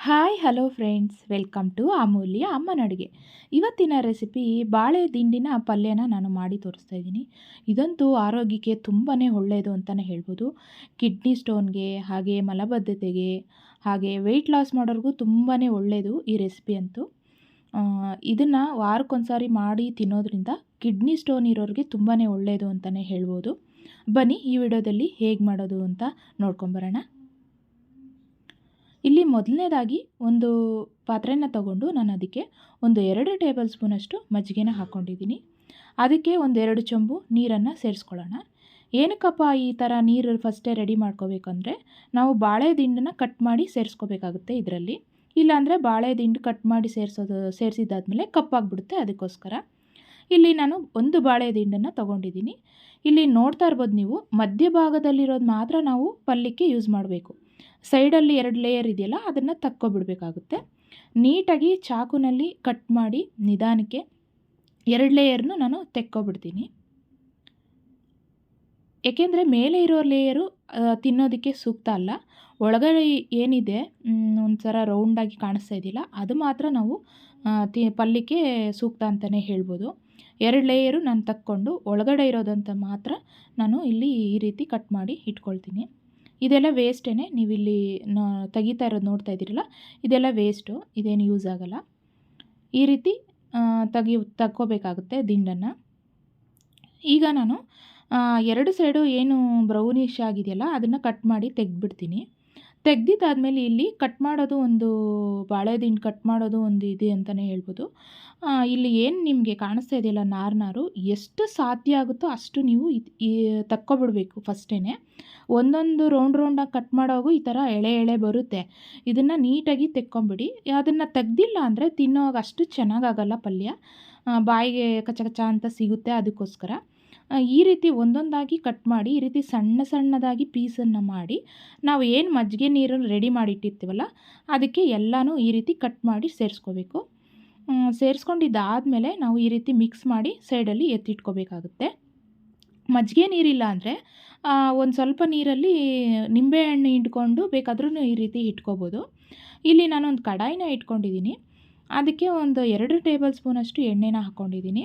Hi hello friends welcome to Amulya ಅಮ್ಮನ ಅಡುಗೆ ಇವತ್ತಿನ ರೆಸಿಪಿ ಬಾಳೆ ದಿಂಡಿನ ಪಲ್ಯನ ನಾನು ಮಾಡಿ ತೋರಿಸ್ತಾ ಇದ್ದೀನಿ ಇದಂತೂ ಆರೋಗ್ಯಕ್ಕೆ ತುಂಬಾ ಒಳ್ಳೆಯದು ಅಂತಲೇ ಹೇಳ್ಬೋದು ಕಿಡ್ನಿ ಸ್ಟೋನ್ಗೆ ಹಾಗೆ ಮಲಬದ್ಧತೆಗೆ ಹಾಗೆ ವೆಯ್ಟ್ ಲಾಸ್ ಮಾಡೋರಿಗೂ ತುಂಬಾ ಒಳ್ಳೆಯದು ಈ ರೆಸಿಪಿ ಅಂತೂ ಇದನ್ನು ವಾರಕ್ಕೊಂದ್ಸಾರಿ ಮಾಡಿ ತಿನ್ನೋದ್ರಿಂದ ಕಿಡ್ನಿ ಸ್ಟೋನ್ ಇರೋರಿಗೆ ತುಂಬಾ ಒಳ್ಳೆಯದು ಅಂತಲೇ ಹೇಳ್ಬೋದು ಬನ್ನಿ ಈ ವಿಡಿಯೋದಲ್ಲಿ ಹೇಗೆ ಮಾಡೋದು ಅಂತ ನೋಡ್ಕೊಂಬರೋಣ ಇಲ್ಲಿ ಮೊದಲನೇದಾಗಿ ಒಂದು ಪಾತ್ರೆನ ತಗೊಂಡು ನಾನು ಅದಕ್ಕೆ ಒಂದು ಎರಡು ಟೇಬಲ್ ಸ್ಪೂನಷ್ಟು ಮಜ್ಜಿಗೆನ ಹಾಕ್ಕೊಂಡಿದ್ದೀನಿ. ಅದಕ್ಕೆ ಒಂದೆರಡು ಚೊಂಬು ನೀರನ್ನು ಸೇರಿಸ್ಕೊಳ್ಳೋಣ. ಏನಕ್ಕಪ್ಪ ಈ ಥರ ನೀರು ಫಸ್ಟೇ ರೆಡಿ ಮಾಡ್ಕೋಬೇಕಂದ್ರೆ ನಾವು ಬಾಳೆ ದಿಂಡನ್ನ ಕಟ್ ಮಾಡಿ ಸೇರಿಸ್ಕೋಬೇಕಾಗುತ್ತೆ ಇದರಲ್ಲಿ. ಇಲ್ಲಾಂದರೆ ಬಾಳೆ ದಿಂಡು ಕಟ್ ಮಾಡಿ ಸೇರಿಸೋದು, ಸೇರಿಸಿದ್ದಾದ್ಮೇಲೆ ಕಪ್ಪಾಗ್ಬಿಡುತ್ತೆ ಅದಕ್ಕೋಸ್ಕರ. ಇಲ್ಲಿ ನಾನು ಒಂದು ಬಾಳೆ ದಿಂಡನ್ನು ತೊಗೊಂಡಿದ್ದೀನಿ. ಇಲ್ಲಿ ನೋಡ್ತಾ ಇರ್ಬೋದು ನೀವು ಮಧ್ಯಭಾಗದಲ್ಲಿರೋದು ಮಾತ್ರ ನಾವು ಪಲ್ಯಕ್ಕೆ ಯೂಸ್ ಮಾಡಬೇಕು. ಸೈಡಲ್ಲಿ ಎರಡು ಲೇಯರ್ ಇದೆಯಲ್ಲ, ಅದನ್ನು ತಕ್ಕೊಬಿಡಬೇಕಾಗುತ್ತೆ. ನೀಟಾಗಿ ಚಾಕುನಲ್ಲಿ ಕಟ್ ಮಾಡಿ ನಿಧಾನಕ್ಕೆ ಎರಡು ಲೇಯರ್ನು ನಾನು ತೆಕ್ಕೊಬಿಡ್ತೀನಿ. ಏಕೆಂದರೆ ಮೇಲೆ ಇರೋ ಲೇಯರು ತಿನ್ನೋದಕ್ಕೆ ಸೂಕ್ತ ಅಲ್ಲ. ಒಳಗಡೆ ಏನಿದೆ ಒಂಥರ ರೌಂಡಾಗಿ ಕಾಣಿಸ್ತಾ ಇದೆಯಲ್ಲ, ಅದು ಮಾತ್ರ ನಾವು ತಿ ಪಲ್ಯಕ್ಕೆ ಸೂಕ್ತ ಅಂತಲೇ ಹೇಳ್ಬೋದು. ಎರಡು ಲೇಯರು ನಾನು ತಕ್ಕೊಂಡು ಒಳಗಡೆ ಇರೋದಂತ ಮಾತ್ರ ನಾನು ಇಲ್ಲಿ ಈ ರೀತಿ ಕಟ್ ಮಾಡಿ ಇಟ್ಕೊಳ್ತೀನಿ. ಇದೆಲ್ಲ ವೇಸ್ಟೇ ನೀವು ಇಲ್ಲಿ ತೆಗಿತಾ ಇರೋದು ನೋಡ್ತಾ ಇದ್ದೀರಲ್ಲ, ಇದೆಲ್ಲ ವೇಸ್ಟು ಇದೇನು ಯೂಸ್ ಆಗೋಲ್ಲ. ಈ ರೀತಿ ತೆಗಿ, ತಕ್ಕೋಬೇಕಾಗುತ್ತೆ ದಿಂಡನ್ನು. ಈಗ ನಾನು ಎರಡು ಸೈಡು ಏನು ಬ್ರೌನಿಶ್ ಆಗಿದೆಯಲ್ಲ, ಅದನ್ನು ಕಟ್ ಮಾಡಿ ತೆಗೆದ್ಬಿಡ್ತೀನಿ. ತೆಗ್ದಿದ್ದಾದಮೇಲೆ ಇಲ್ಲಿ ಕಟ್ ಮಾಡೋದು ಒಂದು ಬಾಳೆ ದಿಂಡು ಕಟ್ ಮಾಡೋದು ಒಂದು ಇದೆ ಅಂತಲೇ ಹೇಳ್ಬೋದು. ಇಲ್ಲಿ ಏನು ನಿಮಗೆ ಕಾಣಿಸ್ತಾ ಇದೆಯಲ್ಲ ನಾರು ನಾರು, ಎಷ್ಟು ಸಾಧ್ಯ ಆಗುತ್ತೋ ಅಷ್ಟು ನೀವು ಇದು ತಕ್ಕೊಬಿಡ್ಬೇಕು ಫಸ್ಟೇ ಒಂದೊಂದು ರೌಂಡ್ ರೌಂಡಾಗಿ ಕಟ್ ಮಾಡೋವಾಗೂ ಈ ಥರ ಎಳೆ ಎಳೆ ಬರುತ್ತೆ. ಇದನ್ನು ನೀಟಾಗಿ ತೆಕ್ಕೊಂಬಿಡಿ. ಅದನ್ನು ತೆಗ್ದಿಲ್ಲ ಅಂದರೆ ತಿನ್ನೋವಾಗ ಅಷ್ಟು ಚೆನ್ನಾಗಾಗಲ್ಲ ಪಲ್ಯ. ಬಾಯಿಗೆ ಕಚ ಕಚ ಅಂತ ಸಿಗುತ್ತೆ ಅದಕ್ಕೋಸ್ಕರ. ಈ ರೀತಿ ಒಂದೊಂದಾಗಿ ಕಟ್ ಮಾಡಿ, ಈ ರೀತಿ ಸಣ್ಣ ಸಣ್ಣದಾಗಿ ಪೀಸನ್ನು ಮಾಡಿ, ನಾವು ಏನು ಮಜ್ಜಿಗೆ ನೀರನ್ನು ರೆಡಿ ಮಾಡಿಟ್ಟಿರ್ತೀವಲ್ಲ ಅದಕ್ಕೆ ಎಲ್ಲನೂ ಈ ರೀತಿ ಕಟ್ ಮಾಡಿ ಸೇರಿಸ್ಕೋಬೇಕು. ಸೇರಿಸ್ಕೊಂಡಿದ್ದಾದಮೇಲೆ ನಾವು ಈ ರೀತಿ ಮಿಕ್ಸ್ ಮಾಡಿ ಸೈಡಲ್ಲಿ ಎತ್ತಿಟ್ಕೋಬೇಕಾಗುತ್ತೆ. ಮಜ್ಜಿಗೆ ನೀರಿಲ್ಲ ಅಂದರೆ ಒಂದು ಸ್ವಲ್ಪ ನೀರಲ್ಲಿ ನಿಂಬೆಹಣ್ಣು ಹಿಂಡ್ಕೊಂಡು ಬೇಕಾದ್ರೂ ಈ ರೀತಿ ಇಟ್ಕೋಬೋದು. ಇಲ್ಲಿ ನಾನೊಂದು ಕಡಾಯಿನ ಇಟ್ಕೊಂಡಿದ್ದೀನಿ. ಅದಕ್ಕೆ ಒಂದು ಎರಡು ಟೇಬಲ್ ಸ್ಪೂನಷ್ಟು ಎಣ್ಣೆನ ಹಾಕ್ಕೊಂಡಿದ್ದೀನಿ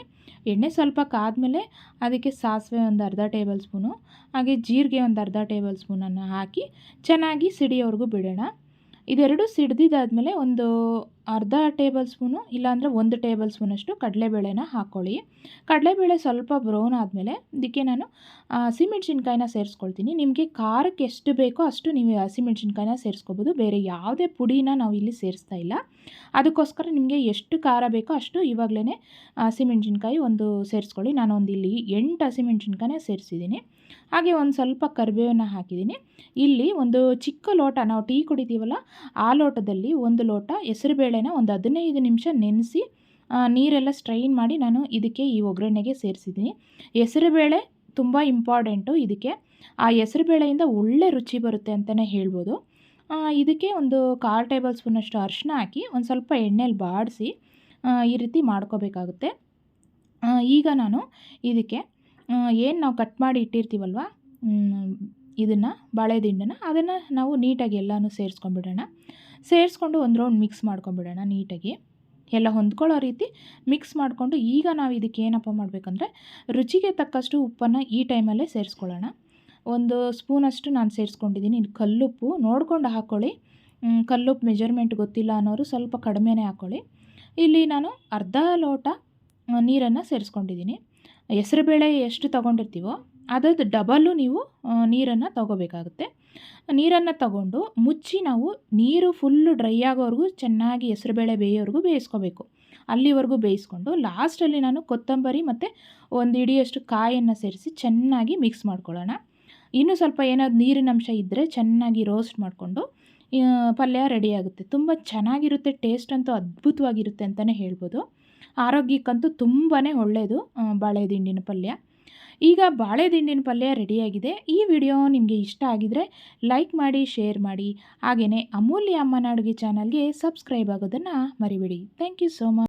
ಎಣ್ಣೆ ಸ್ವಲ್ಪ ಕಾದಮೇಲೆ ಅದಕ್ಕೆ ಸಾಸಿವೆ ಒಂದು ಅರ್ಧ ಟೇಬಲ್ ಸ್ಪೂನು, ಹಾಗೆ ಜೀರಿಗೆ ಒಂದು ಅರ್ಧ ಟೇಬಲ್ ಸ್ಪೂನನ್ನು ಹಾಕಿ ಚೆನ್ನಾಗಿ ಸಿಡಿಯೋವರೆಗೂ ಬಿಡೋಣ. ಇದೆರಡು ಸಿಡ್ದಿದ್ದಾದಮೇಲೆ ಒಂದು ಅರ್ಧ ಟೇಬಲ್ ಸ್ಪೂನು ಇಲ್ಲಾಂದರೆ ಒಂದು ಟೇಬಲ್ ಸ್ಪೂನಷ್ಟು ಕಡಲೆಬೇಳೆನ ಹಾಕ್ಕೊಳ್ಳಿ. ಕಡಲೆಬೇಳೆ ಸ್ವಲ್ಪ ಬ್ರೌನ್ ಆದಮೇಲೆ ಇದಕ್ಕೆ ನಾನು ಹಸಿಮೆಣ್ಸಿನ್ಕಾಯಿನ ಸೇರಿಸ್ಕೊಳ್ತೀನಿ. ನಿಮಗೆ ಖಾರಕ್ಕೆ ಎಷ್ಟು ಬೇಕೋ ಅಷ್ಟು ನೀವು ಹಸಿಮೆಣ್ಸಿನ್ಕಾಯಿನ ಸೇರಿಸ್ಕೋಬೋದು. ಬೇರೆ ಯಾವುದೇ ಪುಡಿನ ನಾವು ಇಲ್ಲಿ ಸೇರಿಸ್ತಾ ಇಲ್ಲ. ಅದಕ್ಕೋಸ್ಕರ ನಿಮಗೆ ಎಷ್ಟು ಖಾರ ಬೇಕೋ ಅಷ್ಟು ಇವಾಗಲೇ ಹಸಿಮೆಣ್ಸಿನ್ಕಾಯಿ ಒಂದು ಸೇರಿಸ್ಕೊಳ್ಳಿ. ನಾನು ಒಂದು ಇಲ್ಲಿ ಎಂಟು ಹಸಿಮೆಣ್ಸಿನ್ಕಾಯಿನ ಸೇರಿಸಿದ್ದೀನಿ. ಹಾಗೆ ಒಂದು ಸ್ವಲ್ಪ ಕರಿಬೇವನ್ನು ಹಾಕಿದ್ದೀನಿ. ಇಲ್ಲಿ ಒಂದು ಚಿಕ್ಕ ಲೋಟ, ನಾವು ಟೀ ಕುಡಿತೀವಲ್ಲ, ಆ ಲೋಟದಲ್ಲಿ ಒಂದು ಲೋಟ ಹೆಸರುಬೇಳೆನ ಒಂದು ಹದಿನೈದು ನಿಮಿಷ ನೆನೆಸಿ ನೀರೆಲ್ಲ ಸ್ಟ್ರೈನ್ ಮಾಡಿ ನಾನು ಇದಕ್ಕೆ ಈ ಒಗ್ಗರಣೆಗೆ ಸೇರಿಸಿದ್ದೀನಿ. ಹೆಸರುಬೇಳೆ ತುಂಬ ಇಂಪಾರ್ಟೆಂಟು ಇದಕ್ಕೆ, ಆ ಹೆಸರುಬೇಳೆಯಿಂದ ಒಳ್ಳೆ ರುಚಿ ಬರುತ್ತೆ ಅಂತಲೇ ಹೇಳ್ಬೋದು. ಇದಕ್ಕೆ ಒಂದು ಕಾಲು ಟೇಬಲ್ ಸ್ಪೂನಷ್ಟು ಅರಿಶಿನ ಹಾಕಿ ಒಂದು ಸ್ವಲ್ಪ ಎಣ್ಣೆಲಿ ಬಾಡಿಸಿ ಈ ರೀತಿ ಮಾಡ್ಕೋಬೇಕಾಗುತ್ತೆ. ಈಗ ನಾನು ಇದಕ್ಕೆ ಏನು ನಾವು ಕಟ್ ಮಾಡಿ ಇಟ್ಟಿರ್ತೀವಲ್ವ ಇದನ್ನು ಬಾಳೆ ದಿಂಡನ್ನು, ಅದನ್ನು ನಾವು ನೀಟಾಗಿ ಎಲ್ಲನೂ ಸೇರಿಸ್ಕೊಂಡ್ಬಿಡೋಣ. ಸೇರಿಸ್ಕೊಂಡು ಒಂದು ರೌಂಡ್ ಮಿಕ್ಸ್ ಮಾಡ್ಕೊಂಬಿಡೋಣ ನೀಟಾಗಿ. ಎಲ್ಲ ಹೊಂದ್ಕೊಳ್ಳೋ ರೀತಿ ಮಿಕ್ಸ್ ಮಾಡಿಕೊಂಡು ಈಗ ನಾವು ಇದಕ್ಕೆ ಏನಪ್ಪ ಮಾಡಬೇಕಂದ್ರೆ ರುಚಿಗೆ ತಕ್ಕಷ್ಟು ಉಪ್ಪನ್ನು ಈ ಟೈಮಲ್ಲೇ ಸೇರಿಸ್ಕೊಳ್ಳೋಣ. ಒಂದು ಸ್ಪೂನಷ್ಟು ನಾನು ಸೇರಿಸ್ಕೊಂಡಿದ್ದೀನಿ. ಇನ್ನು ಕಲ್ಲುಪ್ಪು ನೋಡಿಕೊಂಡು ಹಾಕ್ಕೊಳ್ಳಿ ಕಲ್ಲುಪ್ಪು ಮೆಜರ್ಮೆಂಟ್ ಗೊತ್ತಿಲ್ಲ ಅನ್ನೋರು ಸ್ವಲ್ಪ ಕಡಿಮೆನೇ ಹಾಕ್ಕೊಳ್ಳಿ ಇಲ್ಲಿ ನಾನು ಅರ್ಧ ಲೋಟ ನೀರನ್ನು ಸೇರಿಸ್ಕೊಂಡಿದ್ದೀನಿ. ಹೆಸರುಬೇಳೆ ಎಷ್ಟು ತೊಗೊಂಡಿರ್ತೀವೋ ಅದರದ್ದು ಡಬಲ್ಲು ನೀವು ನೀರನ್ನು ತಗೋಬೇಕಾಗುತ್ತೆ. ನೀರನ್ನು ತಗೊಂಡು ಮುಚ್ಚಿ ನಾವು ನೀರು ಫುಲ್ಲು ಡ್ರೈ ಆಗೋವರೆಗೂ ಚೆನ್ನಾಗಿ ಹೆಸರುಬೇಳೆ ಬೇಯೋವರೆಗೂ ಬೇಯಿಸ್ಕೋಬೇಕು. ಅಲ್ಲಿವರೆಗೂ ಬೇಯಿಸ್ಕೊಂಡು ಲಾಸ್ಟಲ್ಲಿ ನಾನು ಕೊತ್ತಂಬರಿ ಮತ್ತು ಒಂದು ಇಡಿಯಷ್ಟು ಕಾಯನ್ನು ಸೇರಿಸಿ ಚೆನ್ನಾಗಿ ಮಿಕ್ಸ್ ಮಾಡ್ಕೊಳ್ಳೋಣ. ಇನ್ನೂ ಸ್ವಲ್ಪ ಏನಾದ್ರು ನೀರಿನ ಅಂಶ ಇದ್ದರೆ ಚೆನ್ನಾಗಿ ರೋಸ್ಟ್ ಮಾಡಿಕೊಂಡು ಪಲ್ಯ ರೆಡಿ ಆಗುತ್ತೆ. ತುಂಬ ಚೆನ್ನಾಗಿರುತ್ತೆ ಟೇಸ್ಟ್ ಅಂತೂ ಅದ್ಭುತವಾಗಿರುತ್ತೆ ಅಂತಲೇ ಹೇಳ್ಬೋದು. ಆರೋಗ್ಯಕ್ಕಂತೂ ತುಂಬಾ ಒಳ್ಳೆಯದು ಬಾಳೆ ದಿಂಡಿನ ಪಲ್ಯ. ಈಗ ಬಾಳೆದಿಂಡಿನ ಪಲ್ಯ ರೆಡಿಯಾಗಿದೆ. ಈ ವಿಡಿಯೋ ನಿಮಗೆ ಇಷ್ಟ ಆಗಿದರೆ ಲೈಕ್ ಮಾಡಿ, ಶೇರ್ ಮಾಡಿ. ಹಾಗೆಯೇ ಅಮೂಲ್ಯ ಅಮ್ಮನ ಅಡುಗೆ ಚಾನಲ್ಗೆ ಸಬ್ಸ್ಕ್ರೈಬ್ ಆಗೋದನ್ನು ಮರಿಬೇಡಿ. Thank you so much.